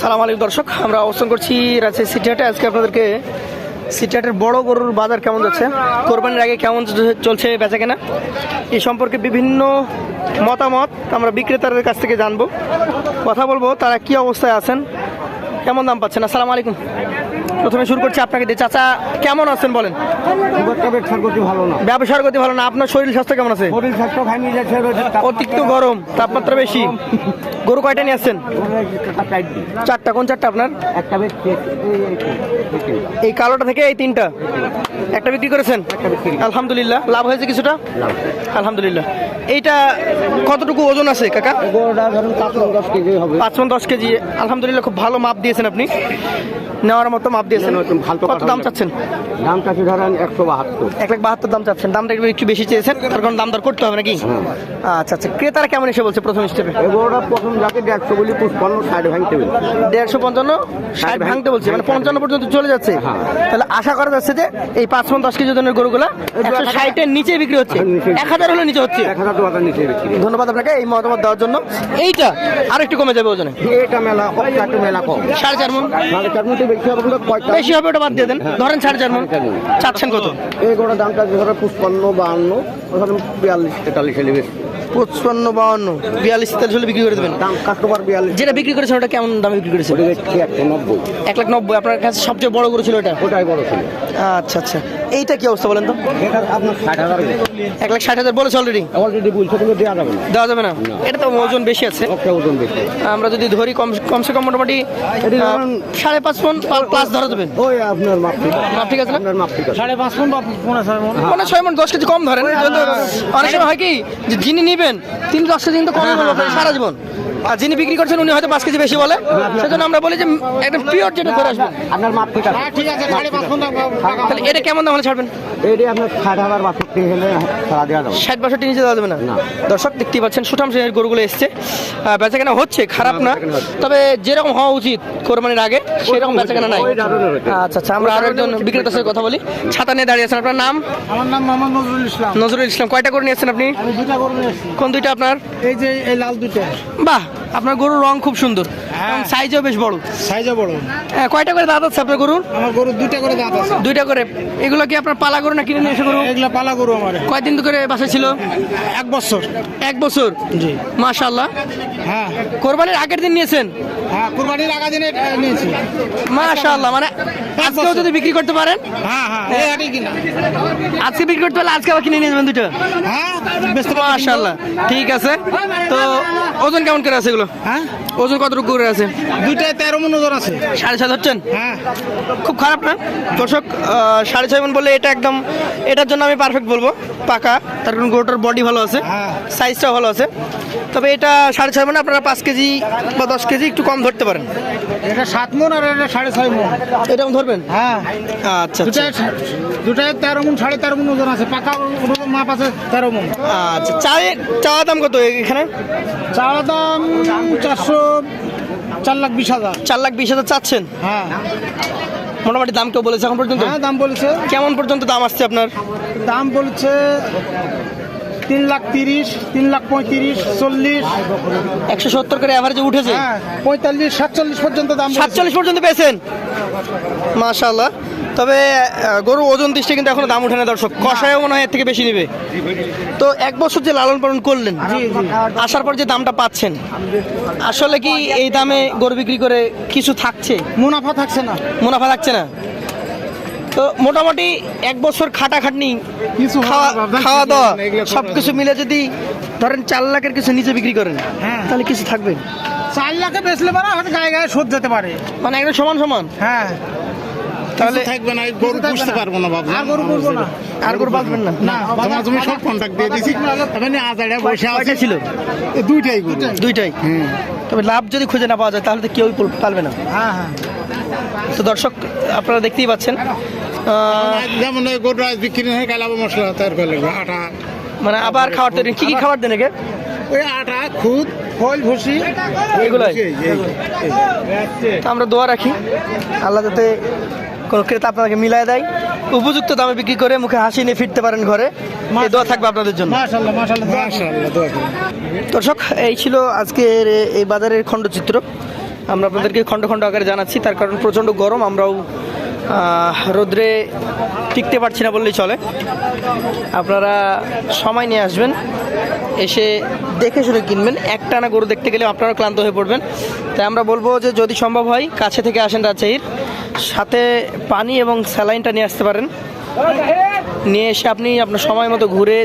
সালাম আলাইকুম, দর্শক। আমরা অবস্থান করছি রাজশাহী সিটিহাটে আজকে আপনাদেরকে সিটিহাটের বড় গরুর বাজার কেমন যাচ্ছে? কোরবানির আগে কেমন চলছে বেচা কেনা এই সম্পর্কে বিভিন্ন মতামত আমরা বিক্রেতাদের কাছ থেকে জানব। কথা বলব, তারা কি অবস্থায় আছেন? কেমন দাম পাচ্ছেন? আসসালামু আলাইকুম। প্রথমে শুরু করছি আপনাকে দিয়ে। চাচা কেমন আছেন বলেন? একটা গতি ভালো না। ব্যবসার গতি ভালো না। আপনার শরীর স্বাস্থ্য কেমন আছে? শরীর স্বাস্থ্য যাচ্ছে অতিরিক্ত গরম তাপমাত্রা বেশি। গরু কয়টা নিয়ে আসছেন? চারটা কোন চারটা আপনার? একটা এই কালোটা থেকে এই তিনটা। একটা বিক্রি করেছেন? আলহামদুলিল্লাহ। লাভ হয়েছে কিছুটা? আলহামদুলিল্লাহ। এইটা কতটুকু ওজন আছে কাকা? পাঁচ মন দশ কেজি। আলহামদুলিল্লাহ খুব ভালো মাপ দিয়েছেন আপনি। নেওয়ার মতো মাপ দিয়েছেন। ভালো কত দাম চাচ্ছেন? দাম কাছে ধরেন একশো বাহাত্তর। এক লাখ বাহাত্তর দাম চাচ্ছেন। দামটা একটু বেশি চেয়েছেন তার কারণ দাম দর করতে হবে নাকি? আচ্ছা আচ্ছা। ক্রেতারা কেমন এসে বলছে প্রথম স্টেপে? এই প্রথম যাকে দেড়শো বলি পুষ্পান্ন ষাট ভাঙতে হবে দেড়শো পঞ্চান্ন ষাট ভাঙতে বলছে। মানে পঞ্চান্ন পর্যন্ত চলে যাচ্ছে। হ্যাঁ। তাহলে আশা করা যাচ্ছে যে এই পাঁচ মন দশ কেজি ওজনের গরুগুলা একশো ষাটের নিচে বিক্রি হচ্ছে। হ্যাঁ, এক হাজার হলে নিচে হচ্ছে। এক হাজার দু হাজার নিচে বিক্রি ধন্যবাদ আপনাকে এই মতামত দেওয়ার জন্য। এইটা আর একটু কমে যাবে ওজনে। এটা মেলা মেলা কম। সাড়ে চার মন। সাড়ে চার মধ্যে বেশি হবে বেশি হবে ওটা বাদ দিয়ে দেন। ধরেন সাড়ে চার মন। চার চাচ্ছেন কত? এই গোটা দামটা ধরো পুষ্পান্ন বাহান্ন ধরেন বিয়াল্লিশ তেতাল্লিশ বেশি। পঁচপান্ন বাউন্ন বিয়াল্লিশ তেতাল্লিশ হলে বিক্রি করে দেবেন। দাম কাস্টমার বিয়াল্লিশ। যেটা বিক্রি করেছেন ওটা কেমন দামে বিক্রি করেছেন? এক লাখ নব্বই। আপনার কাছে সবচেয়ে বড় গরু ছিল ওটা ওটাই বড় ছিল। আচ্ছা আচ্ছা। এইটা কি অবস্থা বলেন তো? এটা আপনার ষাট হাজার এক লাখ ষাট হাজার বলেছে অলরেডি অলরেডি বলছে কিন্তু দেওয়া যাবে না। দেওয়া যাবে না? এটা তো ওজন বেশি আছে। একটা ওজন বেশি। আমরা যদি ধরি কম কমসে কম মোটামুটি সাড়ে পাঁচ ফোন প্লাস ধরা দেবেন। ওই আপনার মাপ ঠিক আছে? আপনার মাপ ঠিক সাড়ে পাঁচ মন বা পনেরো ছয় মন? ছয় দশ কেজি কম ধরেন। অনেক সময় হয় কি যে যিনি নিবেন তিনি দশ কেজি কিন্তু কম বলব সারা জীবন। আর যিনি বিক্রি করছেন উনি হয়তো পাঁচ কেজি বেশি বলে। সেজন্য আমরা বলি যে একদম পিওর যেটা আসবেন আপনার মাপ ঠিক আছে। হ্যাঁ তাহলে এটা কেমন দাম হলে ছাড়বেন? এটি আপনার ষাট হাজার বাষট্টি হলে সারা দেওয়া যাবে। ষাট বাষট্টি নিচে দেওয়া যাবে না। দর্শক দেখতেই পাচ্ছেন সুঠাম শ্রেণির গরুগুলো এসছে। বেচা কেনা হচ্ছে খারাপ না তবে যেরকম হওয়া উচিত কোরবানির আগে সেরকম বেচা কেনা নাই। আচ্ছা আচ্ছা আমরা আরও একজন বিক্রেতার সাথে কথা বলি। ছাতা নিয়ে দাঁড়িয়ে আছেন আপনার নাম? আমার নাম মোহাম্মদ নজরুল ইসলাম। নজরুল ইসলাম কয়টা করে নিয়েছেন আপনি? আমি দুটা গরু নিয়ে এসেছি। কোন দুইটা আপনার? এই যে এই লাল দুটো বাহ আপনার গরুর রং খুব সুন্দর। সাইজও বেশ বড়। সাইজও বড়। হ্যাঁ, কয়টা করে দাঁত আছে আপনার গরুর? আমার গরু দুইটা করে দাঁত আছে। দুইটা করে। এগুলো কি আপনার পালা গরু না কিনে নিয়ে এসে গরু? এগুলা পালা গরু আমার। কয়দিন করে বাসায় ছিল? এক বছর। এক বছর? জি। মাশাল্লাহ হ্যাঁ। কোরবানির আগের দিন নিয়েছেন? হ্যাঁ কুরবানির আগা দিনে নিয়েছি। মাশাআল্লাহ মানে আজকেও যদি বিক্রি করতে পারেন? হ্যাঁ হ্যাঁ এই কিনা। আজকে বিক্রি করতে পারলে আজকে আবার কিনে নিয়ে যাবেন দুটো হ্যাঁ। মাশাআল্লাহ ঠিক আছে। তো ওজন কেমন করে আছে এগুলো? হ্যাঁ? ওজন কতটুকু করে আছে? দুইটায় তেরো মন ওজন আছে। সাড়ে সাত হচ্ছেন? হ্যাঁ। খুব খারাপ না? দর্শক সাড়ে ছয় মন বলে এটা একদম এটার জন্য আমি পারফেক্ট বলব। পাকা। তার কারণ গরুটার বডি ভালো আছে। হ্যাঁ। সাইজটাও ভালো আছে। তবে এটা সাড়ে ছয় মানে আপনারা পাঁচ কেজি বা দশ কেজি একটু কম ধরতে পারেন। এটা সাত মন আর এটা সাড়ে ছয় মন। এরকম ধরবেন? হ্যাঁ। আচ্ছা আচ্ছা। দুটায় দুটায় তেরো মন সাড়ে তেরো মন ওজন আছে। পাকা মাপ আছে তেরো মন। আচ্ছা চায়ের চাওয়া দাম কত এখানে? চাওয়া দাম চারশো চার লাখ বিশ হাজার। চার লাখ বিশ হাজার চাচ্ছেন? হ্যাঁ। মোটামুটি দাম কেউ বলেছে এখন পর্যন্ত? হ্যাঁ দাম বলেছে। কেমন পর্যন্ত দাম আসছে আপনার? দাম বলছে তিন লাখ তিরিশ তিন লাখ পঁয়ত্রিশ চল্লিশ। একশো সত্তর করে অ্যাভারেজে উঠেছে? হ্যাঁ পঁয়তাল্লিশ সাতচল্লিশ পর্যন্ত দাম সাতচল্লিশ পর্যন্ত পেয়েছেন? মাশাল্লাহ তবে গরু ওজন দৃষ্টি কিন্তু এখনও দাম উঠে না দর্শক। কষায়ও মনে হয় এর থেকে বেশি নেবে। তো এক বছর যে লালন পালন করলেন আসার পর যে দামটা পাচ্ছেন আসলে কি এই দামে গরু বিক্রি করে কিছু থাকছে? মুনাফা থাকছে না। মুনাফা থাকছে না। তো মোটামুটি এক বছর খাটাখাটনি কিছু খাওয়া খাওয়া দাওয়া সব কিছু মিলে যদি ধরেন চার লাখের কিছু নিচে বিক্রি করেন হ্যাঁ। তাহলে কিছু থাকবে? চার লাখে বেচলে পারে গায়ে গায়ে শোধ যেতে পারে। মানে একদম সমান সমান? হ্যাঁ। তাহলে থাকবে না গরু না। পারব না বাবু আর গরু করব না। আর গরু বাঁচবেন না। না তোমার তুমি সব কন্ট্যাক্ট দিয়ে দিছি। এখানে আজারে বসে আছে। ছিল? দুইটাই গরু। দুইটাই? তবে লাভ যদি খুঁজে না পাওয়া যায় তাহলে তো কেউই পল- পারবে না। হ্যাঁ হ্যাঁ। তো দর্শক আপনারা দেখতেই পাচ্ছেন যেমন গরু আজ বিক্রি হয়ে গেল মশলা তৈরি করে লাগবে আটা। মানে আবার খাবার তৈরি কি কি খাবার দেন একে? ওই আটা খুদ খোল ভুসি এগুলোই। আমরা দোয়া রাখি আল্লাহ যাতে কোনো ক্রেতা আপনাকে মিলায় দেয়। উপযুক্ত দামে বিক্রি করে মুখে হাসি নিয়ে ফিরতে পারেন ঘরে। এই দোয়া থাকবে আপনাদের জন্য। দর্শক এই ছিল আজকের এই বাজারের খণ্ডচিত্র। আমরা আপনাদেরকে খণ্ড খণ্ড আকারে জানাচ্ছি তার কারণ প্রচণ্ড গরম আমরাও রোদ্রে টিকতে পারছি না বললেই চলে। আপনারা সময় নিয়ে আসবেন এসে দেখে শুনে কিনবেন। একটানা গরু দেখতে গেলে আপনারা ক্লান্ত হয়ে পড়বেন। তাই আমরা বলব যে যদি সম্ভব হয় কাছে থেকে আসেন রাজশাহীর। সাথে পানি এবং স্যালাইনটা নিয়ে আসতে পারেন। নিয়ে এসে আপনি আপনার সময় মতো ঘুরে